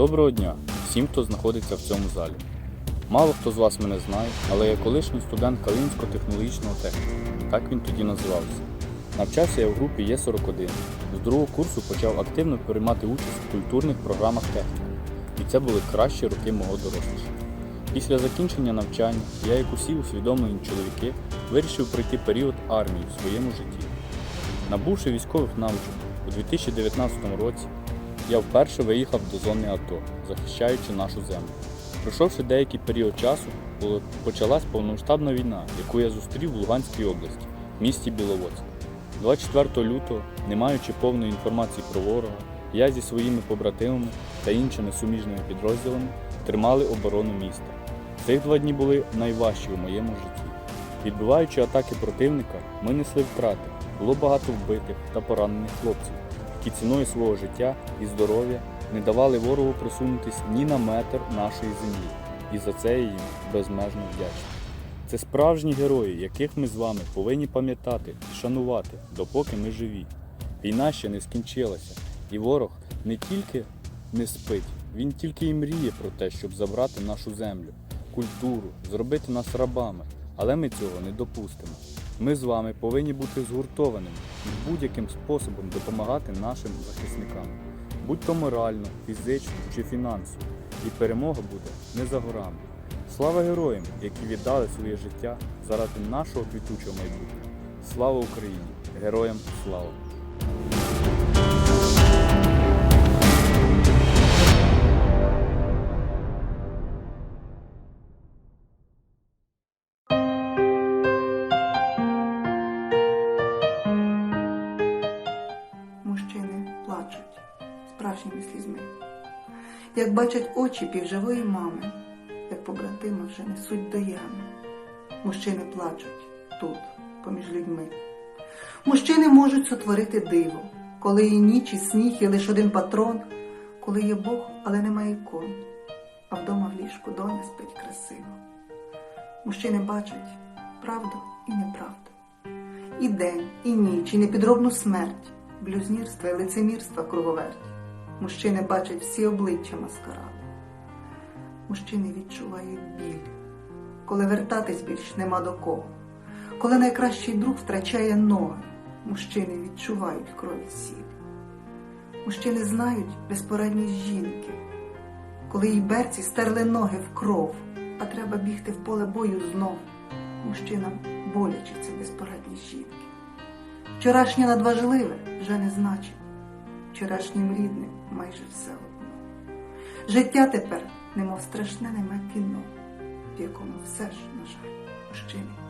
Доброго дня всім, хто знаходиться в цьому залі. Мало хто з вас мене знає, але я колишній студент Калинського технологічного техніку. Так він тоді називався. Навчався я в групі Є41. З другого курсу почав активно приймати участь в культурних програмах техніки. І це були кращі роки мого дорослішання. Після закінчення навчання я, як усі усвідомлені чоловіки, вирішив пройти період армії в своєму житті. Набувши військових навичок у 2019 році, я вперше виїхав до зони АТО, захищаючи нашу землю. Пройшовши деякий період часу, почалась повномасштабна війна, яку я зустрів в Луганській області, в місті Біловодськ. 24 лютого, не маючи повної інформації про ворога, я зі своїми побратимами та іншими суміжними підрозділами тримали оборону міста. Цих два дні були найважчі у моєму житті. Відбиваючи атаки противника, ми несли втрати. Було багато вбитих та поранених хлопців, які ціною свого життя і здоров'я не давали ворогу просунутись ні на метр нашої землі. І за це я їм безмежно вдячний. Це справжні герої, яких ми з вами повинні пам'ятати і шанувати, допоки ми живі. Війна ще не скінчилася, і ворог не тільки не спить, він тільки і мріє про те, щоб забрати нашу землю, культуру, зробити нас рабами. Але ми цього не допустимо. Ми з вами повинні бути згуртованими і будь-яким способом допомагати нашим захисникам, будь то морально, фізично чи фінансово. І перемога буде не за горами. Слава героям, які віддали своє життя заради нашого квітучого майбутнього. Слава Україні! Героям слава! Як бачать очі півживої мами, як побратима вже несуть до ями. Мужчини плачуть тут, поміж людьми. Мужчини можуть сотворити диво, коли і ніч, і сніг, і лише один патрон, коли є Бог, але немає ікон, а вдома в ліжку доня спить красиво. Мужчини бачать правду і неправду, і день, і ніч, і непідробну смерть, блюзнірства і лицемірства круговерть. Мужчини бачать всі обличчя маскараду. Мужчини відчувають біль, коли вертатись більш нема до кого. Коли найкращий друг втрачає ноги, мужчини відчувають крові сіль. Мужчини знають безпорадність жінки, коли їй берці стерли ноги в кров, а треба бігти в поле бою знов. Мужчинам боляче це безпорадність жінки. Вчорашнє надважливе вже не значить, вчорашнім рідним майже все одно. Життя тепер, немов страшне неме кіно, в якому все ж, на жаль, мужчини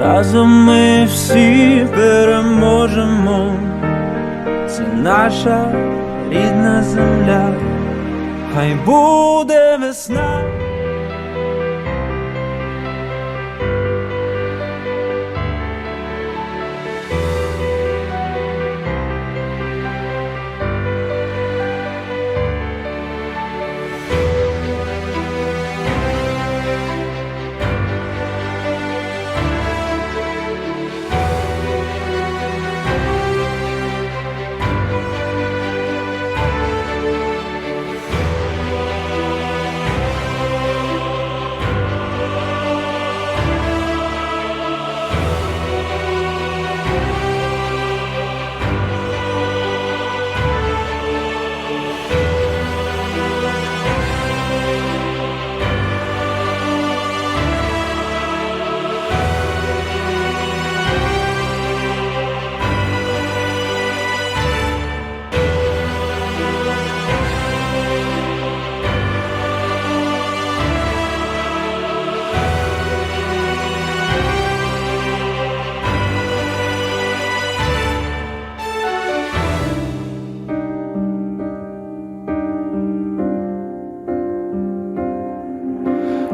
Разом ми всі переможемо, це наша рідна земля, хай буде весна.